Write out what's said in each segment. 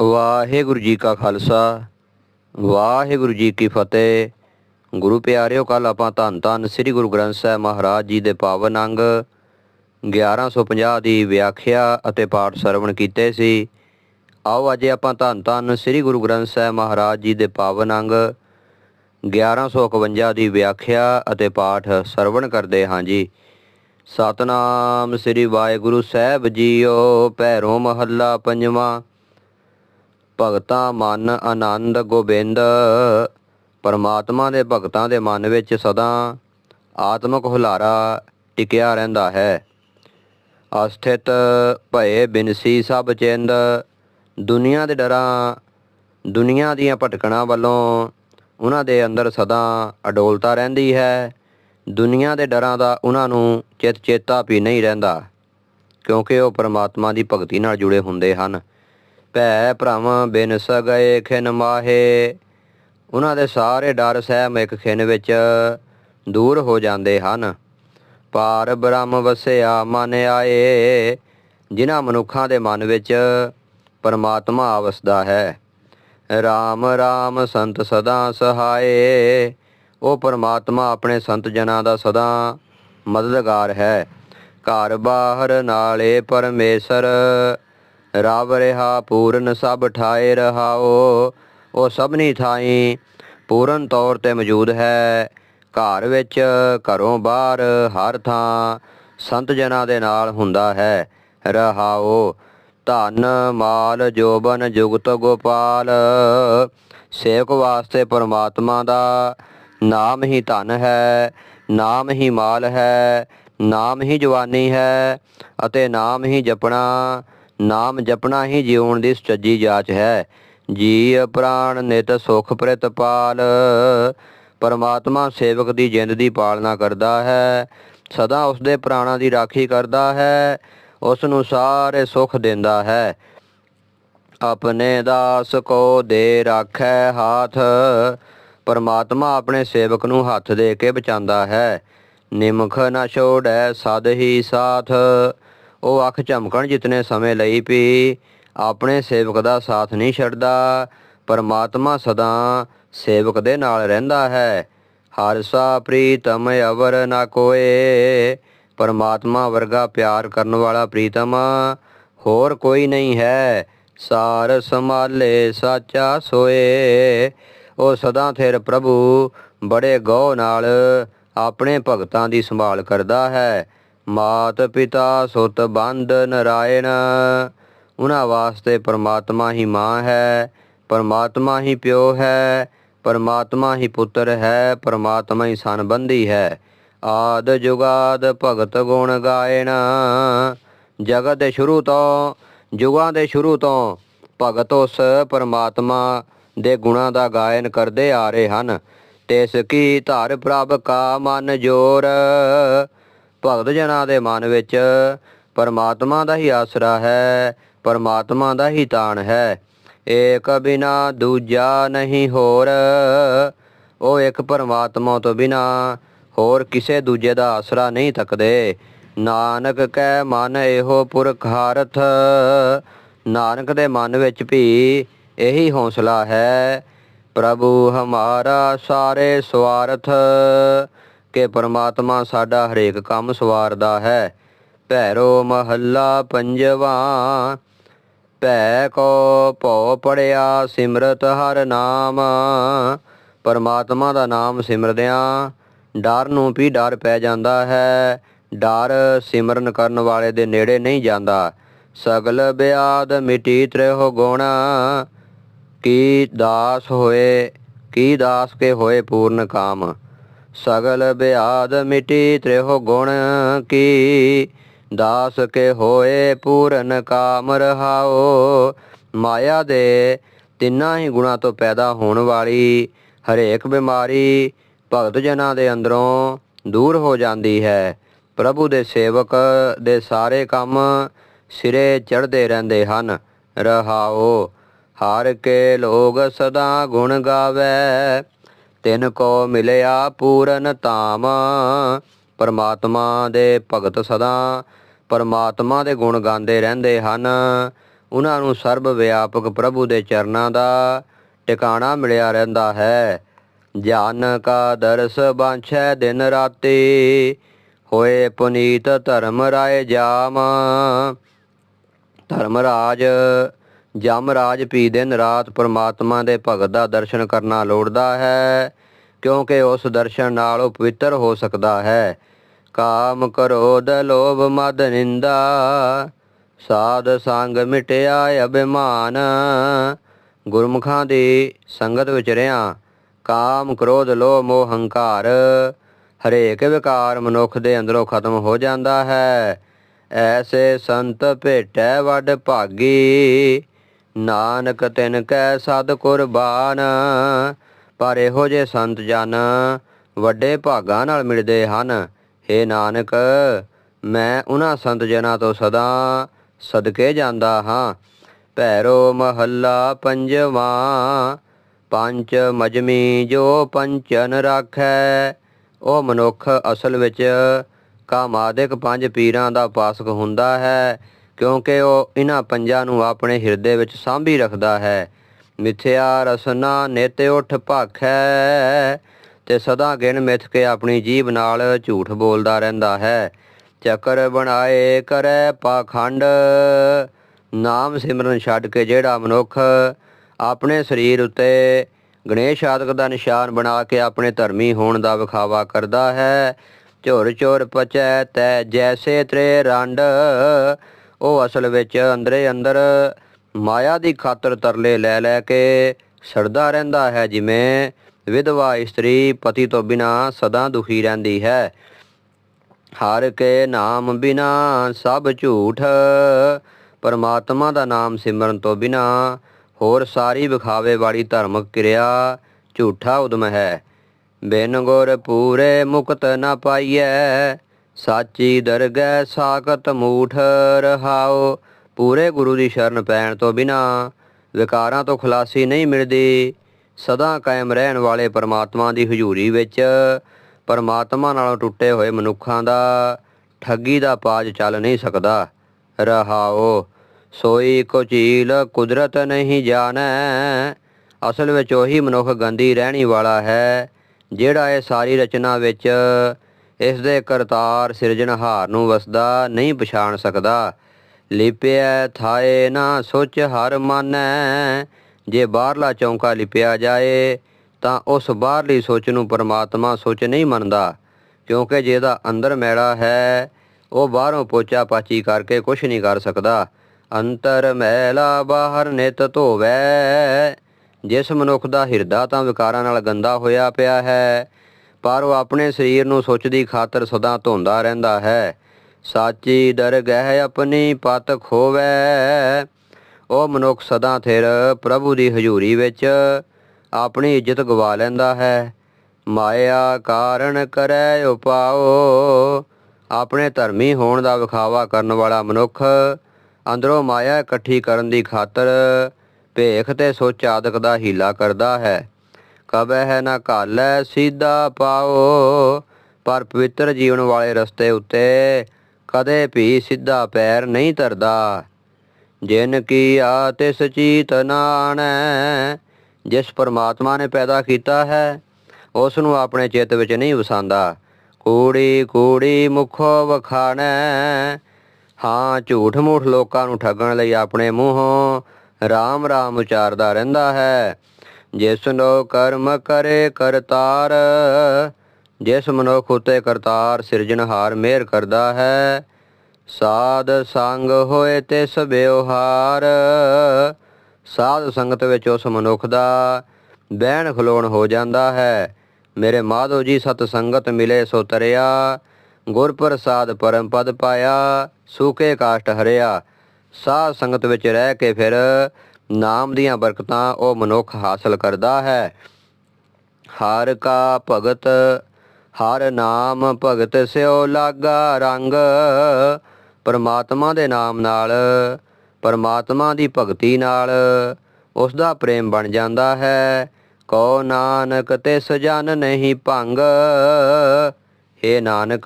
ਵਾਹਿਗੁਰੂ ਜੀ ਕਾ ਖਾਲਸਾ, ਵਾਹਿਗੁਰੂ ਜੀ ਕੀ ਫਤਿਹ। ਗੁਰੂ ਪਿਆਰਿਓ ਕੱਲ ਆਪਾਂ ਧੰਨ ਧੰਨ ਸ੍ਰੀ ਗੁਰੂ ਗ੍ਰੰਥ ਸਾਹਿਬ ਮਹਾਰਾਜ ਜੀ ਦੇ ਪਾਵਨ ਅੰਗ 1150 ਦੀ ਵਿਆਖਿਆ ਅਤੇ ਪਾਠ ਸਰਵਣ ਕੀਤੇ ਸੀ। ਆਓ ਅੱਜ ਆਪਾਂ ਧੰਨ ਧੰਨ ਸ੍ਰੀ ਗੁਰੂ ਗ੍ਰੰਥ ਸਾਹਿਬ ਮਹਾਰਾਜ ਜੀ ਦੇ ਪਾਵਨ ਅੰਗ 1151 ਦੀ ਵਿਆਖਿਆ ਅਤੇ ਪਾਠ ਸਰਵਣ ਕਰਦੇ ਹਾਂ ਜੀ। ਸਤਨਾਮ ਸ੍ਰੀ ਵਾਹਿਗੁਰੂ ਸਾਹਿਬ ਜੀਓ, ਭੈਰੋ ਮਹੱਲਾ ਪੰਜਵਾਂ। ਭਗਤਾਂ ਮਨ ਆਨੰਦ ਗੋਬਿੰਦ। ਪਰਮਾਤਮਾ ਦੇ ਭਗਤਾਂ ਦੇ ਮਨ ਵਿੱਚ ਸਦਾ ਆਤਮਿਕ ਹੁਲਾਰਾ ਟਿਕਿਆ ਰਹਿੰਦਾ ਹੈ। ਅਸਥਿਤ ਭਏ ਬਿਨਸੀ ਸਭ ਚਿੰਦ। ਦੁਨੀਆ ਦੇ ਡਰਾਂ, ਦੁਨੀਆ ਦੀਆਂ ਭਟਕਣਾ ਵੱਲੋਂ ਉਹਨਾਂ ਦੇ ਅੰਦਰ ਸਦਾ ਅਡੋਲਤਾ ਰਹਿੰਦੀ ਹੈ। ਦੁਨੀਆ ਦੇ ਡਰਾਂ ਦਾ ਉਹਨਾਂ ਨੂੰ ਚਿਤ ਚੇਤਾ ਵੀ ਨਹੀਂ ਰਹਿੰਦਾ, ਕਿਉਂਕਿ ਉਹ ਪਰਮਾਤਮਾ ਦੀ ਭਗਤੀ ਨਾਲ ਜੁੜੇ ਹੁੰਦੇ ਹਨ। ਭੈ ਭ੍ਰਮ ਬਿਨ ਸਗਏ ਖਿਨ ਮਾਹੇ। ਉਹਨਾਂ ਦੇ ਸਾਰੇ ਡਰ ਸਹਿਮ ਇੱਕ ਖਿਨ ਵਿੱਚ ਦੂਰ ਹੋ ਜਾਂਦੇ ਹਨ। ਪਾਰ ਬ੍ਰਹਮ ਵਸਿਆ ਮਨ ਆਏ, ਜਿਨ੍ਹਾਂ ਮਨੁੱਖਾਂ ਦੇ ਮਨ ਵਿੱਚ ਪਰਮਾਤਮਾ ਵਸਦਾ ਹੈ। RAM RAM ਸੰਤ ਸਦਾ ਸਹਾਏ, ਉਹ ਪਰਮਾਤਮਾ ਆਪਣੇ ਸੰਤ ਜਨਾਂ ਦਾ ਸਦਾ ਮਦਦਗਾਰ ਹੈ। ਘਰ ਬਾਹਰ ਨਾਲੇ ਪਰਮੇਸ਼ਰ ਰਵ ਰਿਹਾ, ਪੂਰਨ ਸਭ ਠਾਏ ਰਹਾਓ। ਉਹ ਸਭਨੀ ਥਾਈ ਪੂਰਨ ਤੌਰ ਤੇ ਮੌਜੂਦ ਹੈ। ਘਰ ਵਿੱਚ ਘਰੋਂ ਬਾਹਰ ਹਰ ਥਾਂ ਸੰਤ ਜਨਾਂ ਦੇ ਨਾਲ ਹੁੰਦਾ ਹੈ। ਰਹਾਓ, ਧਨ ਮਾਲ ਜੋਬਨ ਜੁਗਤ ਗੋਪਾਲ। ਸੇਵਕ ਵਾਸਤੇ ਪਰਮਾਤਮਾ ਦਾ ਨਾਮ ਹੀ ਧਨ ਹੈ, ਨਾਮ ਹੀ ਮਾਲ ਹੈ, ਨਾਮ ਹੀ ਜਵਾਨੀ ਹੈ ਅਤੇ ਨਾਮ ਹੀ ਜਪਣਾ ਨਾਮ ਜਪਣਾ ਹੀ ਜਿਉਣ ਦੀ ਸੁਚੱਜੀ ਜਾਚ ਹੈ। ਜੀ ਪ੍ਰਾਣ ਨਿਤ ਸੁਖ ਪ੍ਰਤਪਾਲ ਪਰਮਾਤਮਾ ਸੇਵਕ ਦੀ ਜਿੰਦ ਦੀ ਪਾਲਣਾ ਕਰਦਾ ਹੈ, ਸਦਾ ਉਸ ਦੇ ਪ੍ਰਾਣਾਂ ਦੀ ਰਾਖੀ ਕਰਦਾ ਹੈ ਉਸ ਨੂੰ ਸਾਰੇ ਸੁਖ ਦਿੰਦਾ ਹੈ। ਆਪਣੇ ਦਾਸ ਕੋ ਦੇ ਰਾਖੈ ਹਾਥ, ਪਰਮਾਤਮਾ ਆਪਣੇ ਸੇਵਕ ਨੂੰ ਹੱਥ ਦੇ ਕੇ ਬਚਾਉਂਦਾ ਹੈ। ਨਿਮਖ ਨਾ ਛੋੜੈ ਸਦ ਹੀ ਸਾਥ ਉਹ ਅੱਖ ਝਮਕਣ ਜਿਤਨੇ ਸਮੇਂ ਲਈ ਵੀ ਆਪਣੇ ਸੇਵਕ ਦਾ ਸਾਥ ਨਹੀਂ ਛੱਡਦਾ। ਪਰਮਾਤਮਾ ਸਦਾ ਸੇਵਕ ਦੇ ਨਾਲ ਰਹਿੰਦਾ ਹੈ। ਹਰ ਸਾ ਪ੍ਰੀਤਮ ਅਵਰ ਨਾ ਕੋਏ। ਪਰਮਾਤਮਾ ਵਰਗਾ ਪਿਆਰ ਕਰਨ ਵਾਲਾ ਪ੍ਰੀਤਮ ਹੋਰ ਕੋਈ ਨਹੀਂ ਹੈ। ਸਾਰ ਸੰਭਾਲੇ ਸਾਚਾ ਸੋਏ। ਉਹ ਸਦਾ ਥਿਰ ਪ੍ਰਭੂ ਬੜੇ ਗੌ ਨਾਲ ਆਪਣੇ ਭਗਤਾਂ ਦੀ ਸੰਭਾਲ ਕਰਦਾ ਹੈ। ਮਾਤ ਪਿਤਾ ਸੁਤ ਬੰਦ ਨਰਾਇਣ। ਉਹਨਾਂ ਵਾਸਤੇ ਪਰਮਾਤਮਾ ਹੀ ਮਾਂ ਹੈ, ਪਰਮਾਤਮਾ ਹੀ ਪਿਓ ਹੈ, ਪਰਮਾਤਮਾ ਹੀ ਪੁੱਤਰ ਹੈ, ਪਰਮਾਤਮਾ ਹੀ ਸੰਬੰਧੀ ਹੈ। ਆਦ ਜੁਗਾਦ ਭਗਤ ਗੁਣ ਗਾਇਣ। ਜਗਤ ਦੇ ਸ਼ੁਰੂ ਤੋਂ, ਜੁਗਾਂ ਦੇ ਸ਼ੁਰੂ ਤੋਂ ਭਗਤ ਉਸ ਪਰਮਾਤਮਾ ਦੇ ਗੁਣਾਂ ਦਾ ਗਾਇਨ ਕਰਦੇ ਆ ਰਹੇ ਹਨ। ਤਿਸ ਕੀ ਧਰ ਪ੍ਰਭ ਕਾ ਮਨ ਜੋਰ। ਭਗਤ ਜਨਾਂ ਦੇ ਮਨ ਵਿੱਚ ਪਰਮਾਤਮਾ ਦਾ ਹੀ ਆਸਰਾ ਹੈ, ਪਰਮਾਤਮਾ ਦਾ ਹੀ ਤਾਣ ਹੈ। ਏਕ ਬਿਨਾ ਦੂਜਾ ਨਹੀਂ ਹੋਰ, ਉਹ ਇੱਕ ਪਰਮਾਤਮਾ ਤੋਂ ਬਿਨਾ ਹੋਰ ਕਿਸੇ ਦੂਜੇ ਦਾ ਆਸਰਾ ਨਹੀਂ ਤੱਕਦੇ। ਨਾਨਕ ਕੈ ਮਨ ਇਹੋ ਪੁਰਖਾਰਥ ਨਾਨਕ ਦੇ ਮਨ ਵਿੱਚ ਵੀ ਇਹੀ ਹੌਸਲਾ ਹੈ। ਪ੍ਰਭੂ ਹਮਾਰਾ ਸਾਰੇ ਸਵਾਰਥ ਕਿ ਪਰਮਾਤਮਾ ਸਾਡਾ ਹਰੇਕ ਕੰਮ ਸਵਾਰਦਾ ਹੈ। ਭੈਰੋ ਮਹੱਲਾ ਪੰਜਵਾ, ਭੈ ਕੋ ਭਉ ਪੜਿਆ ਸਿਮਰਤ ਹਰ ਨਾਮ। ਪਰਮਾਤਮਾ ਦਾ ਨਾਮ ਸਿਮਰਦਿਆਂ ਡਰ ਨੂੰ ਵੀ ਡਰ ਪੈ ਜਾਂਦਾ ਹੈ। ਡਰ ਸਿਮਰਨ ਕਰਨ ਵਾਲੇ ਦੇ ਨੇੜੇ ਨਹੀਂ ਜਾਂਦਾ। ਸਗਲ ਬਿਆਦ ਮਿਟੀ ਤ੍ਰਿਹੁ ਗੁਣ, ਕੀ ਦਾਸ ਹੋਏ, ਕੀ ਦਾਸ ਕੇ ਹੋਏ ਪੂਰਨ ਕਾਮ। ਸਗਲ ਬਿਆਦ ਮਿਟੀ ਤ੍ਰਿਹੁ ਗੁਣ ਕੀ। ਦਾਸ ਕੇ ਹੋਏ ਪੂਰਨ ਕਾਮ ਰਹਾਓ ਮਾਇਆ ਦੇ ਤਿੰਨਾਂ ਹੀ ਗੁਣਾਂ ਤੋਂ ਪੈਦਾ ਹੋਣ ਵਾਲੀ ਹਰੇਕ ਬਿਮਾਰੀ ਭਗਤ ਜਨਾਂ ਦੇ ਅੰਦਰੋਂ ਦੂਰ ਹੋ ਜਾਂਦੀ ਹੈ। ਪ੍ਰਭੂ ਦੇ ਸੇਵਕ ਦੇ ਸਾਰੇ ਕੰਮ ਸਿਰੇ ਚੜ੍ਹਦੇ ਰਹਿੰਦੇ ਹਨ। ਰਹਾਓ ਹਰ ਕੇ ਲੋਗ ਸਦਾ ਗੁਣ ਗਾਵੇ। ਤਿਨ ਕੋ ਮਿਲਿਆ ਪੂਰਨ ਧਾਮ। ਪਰਮਾਤਮਾ ਦੇ ਭਗਤ ਸਦਾ, ਪਰਮਾਤਮਾ ਦੇ ਗੁਣ ਗਾਉਂਦੇ ਰਹਿੰਦੇ ਹਨ। ਉਹਨਾਂ ਨੂੰ ਸਰਬ ਵਿਆਪਕ ਪ੍ਰਭੂ ਦੇ ਚਰਨਾਂ ਦਾ ਟਿਕਾਣਾ ਮਿਲਿਆ ਰਹਿੰਦਾ ਹੈ। ਜਾਨ ਕਾ ਦਰਸ ਬਾਂਛੈ ਦਿਨ ਰਾਤੀ, ਹੋਏ ਪੁਨੀਤ ਧਰਮ ਰਾਏ ਜਾਮ। ਜਮ ਰਾਜ ਪੀ ਦਿਨ ਰਾਤ ਪਰਮਾਤਮਾ ਦੇ ਭਗਤ ਦਾ ਦਰਸ਼ਨ ਕਰਨਾ ਲੋੜਦਾ ਹੈ, ਕਿਉਂਕਿ ਉਸ ਦਰਸ਼ਨ ਨਾਲ ਉਹ ਪਵਿੱਤਰ ਹੋ ਸਕਦਾ ਹੈ। ਕਾਮ ਕਰੋਧ ਲੋਭ ਮਦ ਨਿੰਦਾ, ਸਾਧ ਸੰਗ ਮਿਟਿਆ ਅਭਿਮਾਨ। ਗੁਰਮੁਖਾਂ ਦੀ ਸੰਗਤ ਵਿੱਚ ਰਿਆਂ, ਕਾਮ ਕ੍ਰੋਧ ਲੋਭ ਮੋਹ ਹੰਕਾਰ। ਹਰੇਕ ਵਿਕਾਰ ਮਨੁੱਖ ਦੇ ਅੰਦਰੋਂ ਖਤਮ ਹੋ ਜਾਂਦਾ ਹੈ। ਐਸੇ ਸੰਤ ਭੇਟੈ ਵੱਡ ਭਾਗੀ ਨਾਨਕ ਤਿਨ ਕੈ ਸਦ ਕੁਰਬਾਨ। ਪਰ ਇਹੋ ਜੇ ਸੰਤ ਜਨ ਵੱਡੇ ਭਾਗਾਂ ਨਾਲ ਮਿਲਦੇ ਹਨ। ਏ ਨਾਨਕ, ਮੈਂ ਉਹਨਾਂ ਸੰਤ ਜਨਾਂ ਤੋਂ ਸਦਾ ਸਦਕੇ ਜਾਂਦਾ ਹਾਂ। ਭੈਰੋ ਮਹੱਲਾ ਪੰਜਵਾਂ, ਪੰਚ ਮਜਮੀ ਜੋ ਪੰਚਨ ਰਾਖੈ। ਉਹ ਮਨੁੱਖ ਅਸਲ ਵਿੱਚ ਕਾਮਾਦਿਕ ਪੰਜ ਪੀਰਾਂ ਦਾ ਪਾਸਕ ਹੁੰਦਾ ਹੈ। ਕਿਉਂਕਿ ਉਹ ਇਹਨਾਂ ਪੰਜਾਂ ਨੂੰ ਆਪਣੇ ਹਿਰਦੇ ਵਿੱਚ ਸਾਂਭੀ ਰੱਖਦਾ ਹੈ। ਮਿਥਿਆ ਰਸਨਾ ਨਿਤ ਉਠ ਭਾਖੈ, ਤੇ ਸਦਾ ਗਿਣ ਮਿਥ ਕੇ ਆਪਣੀ ਜੀਬ ਨਾਲ ਝੂਠ ਬੋਲਦਾ ਰਹਿੰਦਾ ਹੈ। ਚੱਕਰ ਬਣਾਏ ਕਰੈ ਪਾਖੰਡ, ਨਾਮ ਸਿਮਰਨ ਛੱਡ ਕੇ ਜਿਹੜਾ ਮਨੁੱਖ ਆਪਣੇ ਸਰੀਰ ਉੱਤੇ ਗਣੇਸ਼ ਆਦਿਕ ਦਾ ਨਿਸ਼ਾਨ ਬਣਾ ਕੇ ਆਪਣੇ ਧਰਮੀ ਹੋਣ ਦਾ ਵਿਖਾਵਾ ਕਰਦਾ ਹੈ। ਝੋਰ ਚੋਰ ਪਚੈ ਤੈ ਜੈਸੇ ਤ੍ਰੇ ਰੰਡ ਉਹ ਅਸਲ ਵਿੱਚ ਅੰਦਰੇ ਅੰਦਰ ਮਾਇਆ ਦੀ ਖਾਤਰ ਤਰਲੇ ਲੈ ਲੈ ਕੇ ਸੜਦਾ ਰਹਿੰਦਾ ਹੈ, ਜਿਵੇਂ ਵਿਧਵਾ ਇਸਤਰੀ ਪਤੀ ਤੋਂ ਬਿਨਾ ਸਦਾ ਦੁਖੀ ਰਹਿੰਦੀ ਹੈ। ਹਰ ਕੇ ਨਾਮ ਬਿਨਾ ਸਭ ਝੂਠ, ਪਰਮਾਤਮਾ ਦਾ ਨਾਮ ਸਿਮਰਨ ਤੋਂ ਬਿਨਾ ਹੋਰ ਸਾਰੀ ਵਿਖਾਵੇ ਵਾਲੀ ਧਰਮਕ ਕਿਰਿਆ ਝੂਠਾ ਉਦਮ ਹੈ। ਬਿਨ ਗੁਰ ਪੂਰੇ ਮੁਕਤ ਨ ਪਾਈਐ ਸਾਚੀ ਦਰਗਹਿ ਸਾਖਤ ਮੂਠ ਰਹਾਓ, ਪੂਰੇ ਗੁਰੂ ਦੀ ਸ਼ਰਨ ਪੈਣ ਤੋਂ ਬਿਨਾ ਵਿਕਾਰਾਂ ਤੋਂ ਖਲਾਸੀ ਨਹੀਂ ਮਿਲਦੀ। ਸਦਾ ਕਾਇਮ ਰਹਿਣ ਵਾਲੇ ਪਰਮਾਤਮਾ ਦੀ ਹਜ਼ੂਰੀ ਵਿੱਚ ਪਰਮਾਤਮਾ ਨਾਲੋਂ ਟੁੱਟੇ ਹੋਏ ਮਨੁੱਖਾਂ ਦਾ ਠੱਗੀ ਦਾ ਪਾਜ ਚੱਲ ਨਹੀਂ ਸਕਦਾ। ਰਹਾਓ, ਸੋਈ ਕੋ ਝੀਲ ਕੁਦਰਤ ਨਹੀਂ ਜਾਣੈ, ਅਸਲ ਵਿੱਚ ਉਹੀ ਮਨੁੱਖ ਗੰਦੀ ਰਹਿਣੀ ਵਾਲਾ ਹੈ, ਜਿਹੜਾ ਇਹ ਸਾਰੀ ਰਚਨਾ ਵਿੱਚ ਇਸ ਦੇ ਕਰਤਾਰ ਸਿਰਜਣਹਾਰ ਨੂੰ ਵਸਦਾ ਨਹੀਂ ਪਛਾਣ ਸਕਦਾ। ਲਿਪਿਆ ਥਾਏ ਨਾ ਸੋਚ ਹਰ ਮਾਨੈ, ਜੇ ਬਾਹਰਲਾ ਚੌਂਕਾ ਲਿਪਿਆ ਜਾਏ, ਤਾਂ ਉਸ ਬਾਹਰਲੀ ਸੋਚ ਨੂੰ ਪਰਮਾਤਮਾ ਸੋਚ ਨਹੀਂ ਮੰਨਦਾ। ਕਿਉਂਕਿ ਜਿਹਦਾ ਅੰਦਰ ਮੈਲਾ ਹੈ, ਉਹ ਬਾਹਰੋਂ ਪੋਚਾ ਪਾਚੀ ਕਰਕੇ ਕੁਝ ਨਹੀਂ ਕਰ ਸਕਦਾ। ਅੰਤਰ ਮੈਲਾ ਬਾਹਰ ਨਿਤ ਧੋਵੈ, ਜਿਸ ਮਨੁੱਖ ਦਾ ਹਿਰਦਾ ਤਾਂ ਵਿਕਾਰਾਂ ਨਾਲ ਗੰਦਾ ਹੋਇਆ ਪਿਆ ਹੈ ਪਰ ਉਹ ਆਪਣੇ ਸਰੀਰ ਨੂੰ ਸੁੱਚ ਦੀ ਖਾਤਰ ਸਦਾ ਧੋਂਦਾ ਰਹਿੰਦਾ ਹੈ। ਸਾਚੀ ਦਰਗਹਿ ਆਪਣੀ ਪਤ ਖੋਵੈ ਉਹ ਮਨੁੱਖ ਸਦਾ ਥਿਰ ਪ੍ਰਭੂ ਦੀ ਹਜ਼ੂਰੀ ਵਿੱਚ ਆਪਣੀ ਇੱਜ਼ਤ ਗਵਾ ਲੈਂਦਾ ਹੈ। ਮਾਇਆ ਕਾਰਨ ਕਰੈ ਉਪਾਓ। ਆਪਣੇ ਧਰਮੀ ਹੋਣ ਦਾ ਵਿਖਾਵਾ ਕਰਨ ਵਾਲਾ ਮਨੁੱਖ ਅੰਦਰੋਂ ਮਾਇਆ ਇਕੱਠੀ ਕਰਨ ਦੀ ਖਾਤਰ ਭੇਖ ਤੇ ਸੋਚ ਆਦਿਕ ਦਾ ਹੀਲਾ ਕਰਦਾ ਹੈ। ਕਬਹਿ ਨ ਘਾਲੈ ਸਿੱਧਾ ਪਾਓ, ਪਰ ਪਵਿੱਤਰ ਜੀਵਨ ਵਾਲੇ ਰਸਤੇ ਉੱਤੇ ਕਦੇ ਵੀ ਸਿੱਧਾ ਪੈਰ ਨਹੀਂ ਧਰਦਾ। ਜਿਨ ਕੀ ਆ ਤਿਸ ਚੀਤ ਨਾਣੈ, ਜਿਸ ਪਰਮਾਤਮਾ ਨੇ ਪੈਦਾ ਕੀਤਾ ਹੈ ਉਸ ਨੂੰ ਆਪਣੇ ਚਿੱਤ ਵਿੱਚ ਨਹੀਂ ਵਸਾਂਦਾ ਕੂੜੀ ਕੂੜੀ ਮੁਖੋ ਵਖਾਣੈ, ਹਾਂ ਝੂਠ ਮੂਠ ਲੋਕਾਂ ਨੂੰ ਠੱਗਣ ਲਈ ਆਪਣੇ ਮੂੰਹੋਂ ਰਾਮ ਰਾਮ ਉਚਾਰਦਾ ਰਹਿੰਦਾ ਹੈ। ਜਿਸ ਨੂੰ ਕਰਮ ਕਰੇ ਕਰਤਾਰ, ਜਿਸ ਮਨੁੱਖ ਉਤੇ ਕਰਤਾਰ ਸਿਰਜਣਹਾਰ ਮਿਹਰ ਕਰਦਾ ਹੈ, ਸਾਧ ਸੰਗ ਹੋਏ ਤੇ ਵਿਵਹਾਰ ਸਾਧ ਸੰਗਤ ਵਿੱਚ ਉਸ ਮਨੁੱਖ ਦਾ ਬਹਿਣ ਖਲੋਣ ਹੋ ਜਾਂਦਾ ਹੈ। ਮੇਰੇ ਮਾਧੋ ਜੀ ਸਤ ਸੰਗਤ ਮਿਲੇ ਸੋ ਤਰਿਆ ਗੁਰ ਪ੍ਰਸਾਦ ਪਰਮ ਪਦ ਪਾਇਆ, ਸੂਕੇ ਕਾਸ਼ਟ ਹਰਿਆ। ਸਾਧ ਸੰਗਤ ਵਿੱਚ ਰਹਿ ਕੇ ਫਿਰ ਨਾਮ ਦੀਆਂ ਬਰਕਤਾਂ ਉਹ ਮਨੁੱਖ ਹਾਸਲ ਕਰਦਾ ਹੈ। ਹਰ ਕਾ ਭਗਤ, ਹਰ ਨਾਮ ਭਗਤ ਸਿਓ ਲਾਗਾ ਰੰਗ। ਪਰਮਾਤਮਾ ਦੇ ਨਾਮ ਨਾਲ, ਪਰਮਾਤਮਾ ਦੀ ਭਗਤੀ ਨਾਲ ਉਸ ਦਾ ਪ੍ਰੇਮ ਬਣ ਜਾਂਦਾ ਹੈ। ਕੋ ਨਾਨਕ ਤੇ ਸਜਨ ਨਹੀਂ ਭੰਗ। ਏ ਨਾਨਕ,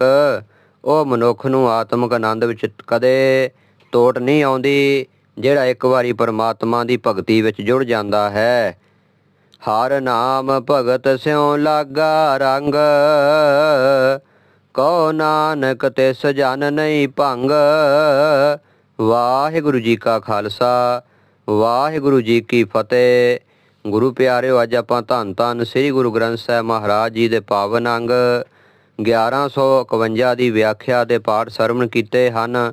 ਉਹ ਮਨੁੱਖ ਨੂੰ ਆਤਮਿਕ ਆਨੰਦ ਵਿੱਚ ਕਦੇ ਤੋਟ ਨਹੀਂ ਆਉਂਦੀ, ਜਿਹੜਾ ਇੱਕ ਵਾਰੀ ਪਰਮਾਤਮਾ ਦੀ ਭਗਤੀ ਵਿੱਚ ਜੁੜ ਜਾਂਦਾ ਹੈ। ਹਰ ਨਾਮ ਭਗਤ ਸਿਉ ਲਾਗਾ ਰੰਗ। ਕੋ ਨਾਨਕ ਤੇ ਸਜਨ ਨਹੀਂ ਭੰਗ। ਵਾਹਿਗੁਰੂ ਜੀ ਕਾ ਖਾਲਸਾ, ਵਾਹਿਗੁਰੂ ਜੀ ਕੀ ਫਤਿਹ। ਗੁਰੂ ਪਿਆਰਿਓ, ਅੱਜ ਆਪਾਂ ਧੰਨ ਧੰਨ ਸ੍ਰੀ ਗੁਰੂ ਗ੍ਰੰਥ ਸਾਹਿਬ ਮਹਾਰਾਜ ਜੀ ਦੇ ਪਾਵਨ ਅੰਗ 1151 ਦੀ ਵਿਆਖਿਆ ਦੇ ਪਾਠ ਸਰਵਣ ਕੀਤੇ ਹਨ।